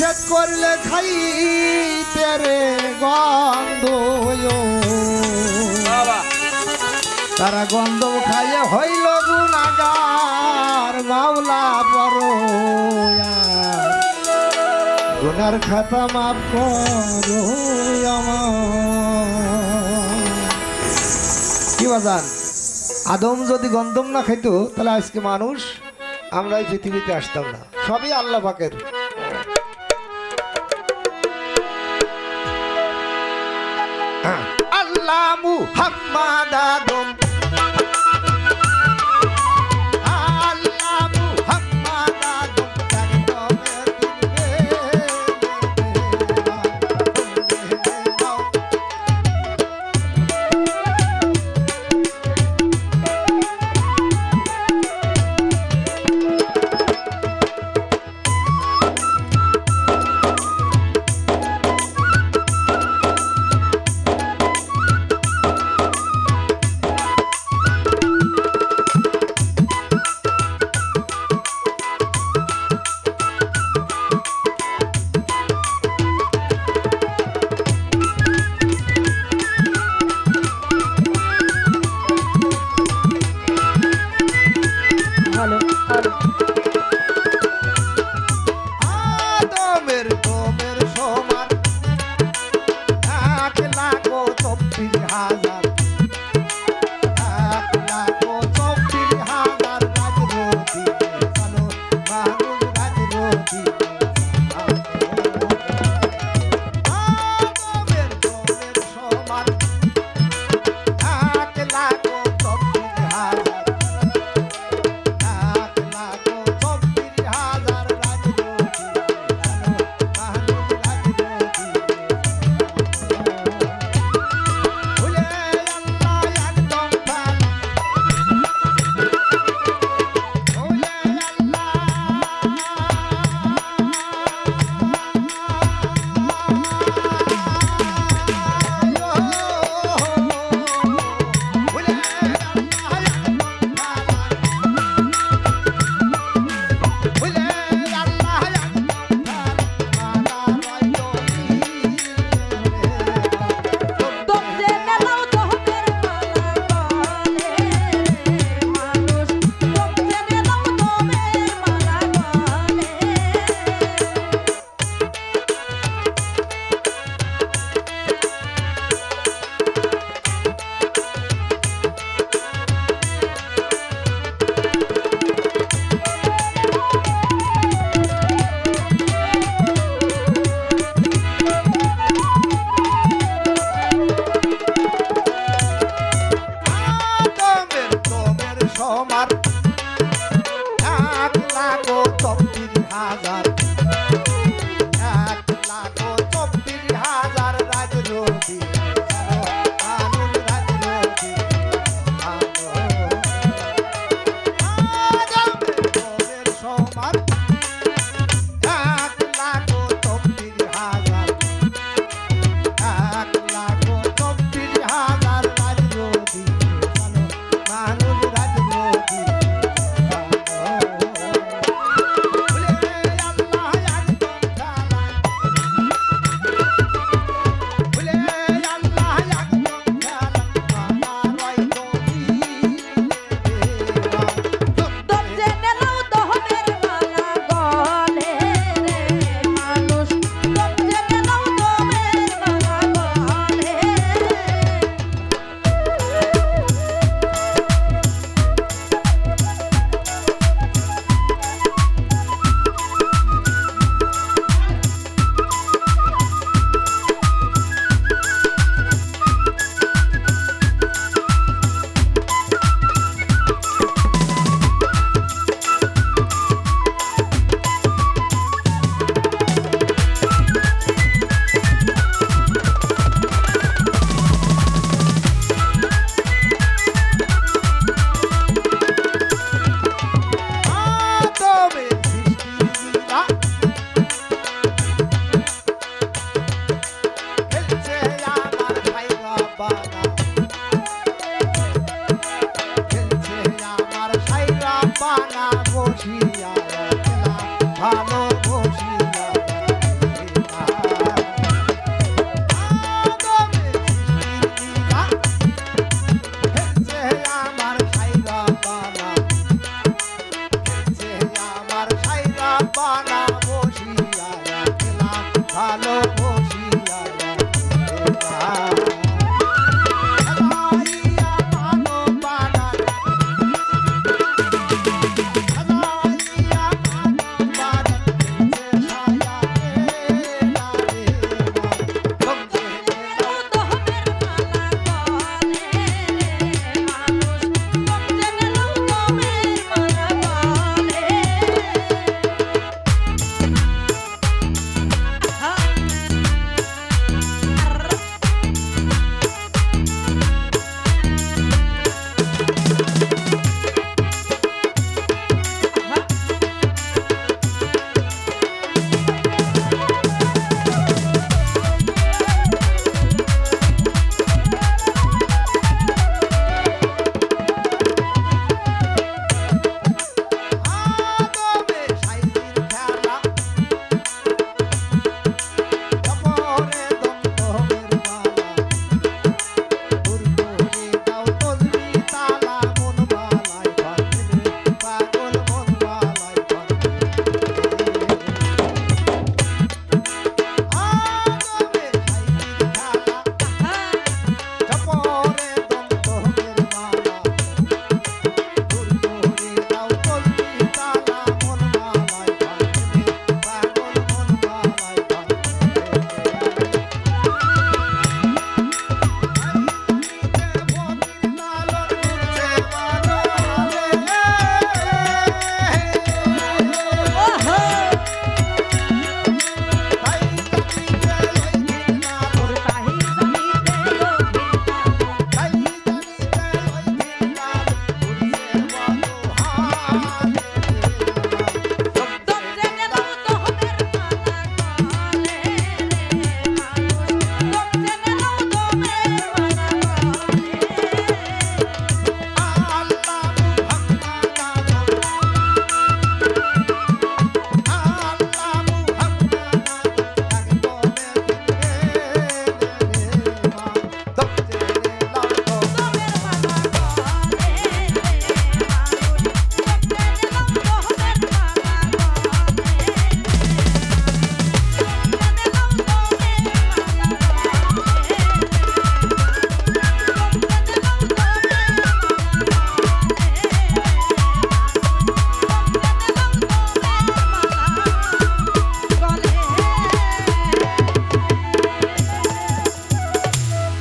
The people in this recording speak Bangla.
নিষেধ করলে খাইতে রে গন্ধ তারা গন্ধ খাইয়ে হইল গুণাগার মাওলা বড় গুনার খাতা মাফ করো কি বাজান? আদম যদি গন্ধম না খাইতো তাহলে আজকে মানুষ আমরা এই পৃথিবীতে আসতাম না। সবই আল্লাহ পাকের। আল্লাহ মুহাম্মাদ